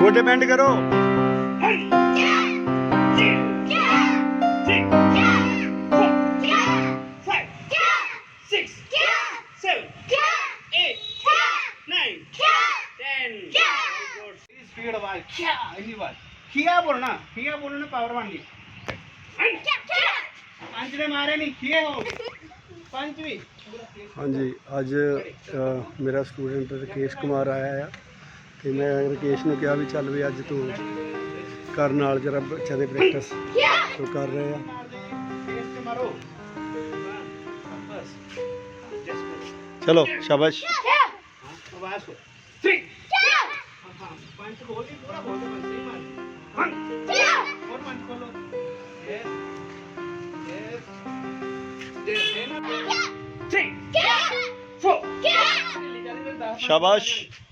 वो डिपेंड करो। किया बोलना किया पावर मारे नहीं किए हो? पंचवी। हाँ जी अज मेरा स्टूडेंट राकेश कुमार आया है। ਤੇ ਮੈਂ ਰਕੇਸ਼ ਨੂੰ ਕਿਹਾ ਵੀ ਚੱਲ ਵੀ ਅੱਜ ਤੂੰ ਕਰ ਨਾਲ ਜਰਾ ਬੱਚਿਆਂ ਦੇ ਪ੍ਰੈਕਟਿਸ ਤੋਂ ਕਰ ਰਹੇ ਆ फेस से मारो बस जस्ट go ਚਲੋ ਸ਼ਾਬਾਸ਼ आवाज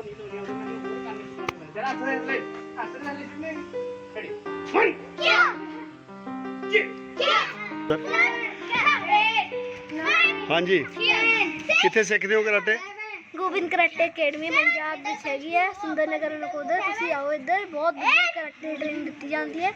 दो नीलो नीलो नीलो करने की जरा हाथ ले ले हाथ ले ले रेडी वन two हाँ जी ਕਿੱਥੇ ਸਿੱਖਦੇ ਹੋ karate Gobind karate academy Punjab ਵਿੱਚ ਹੈਗੀ ਹੈ ਸੁੰਦਰ ਨਗਰ ਨਕੋਦਰ ਤੁਸੀਂ ਆਓ ਇੱਧਰ ਬਹੁਤ ਵਧੀਆ ਕਰਾਟੇ ਟ੍ਰੇਨਿੰਗ ਦਿੱਤੀ ਜਾਂਦੀ ਹੈ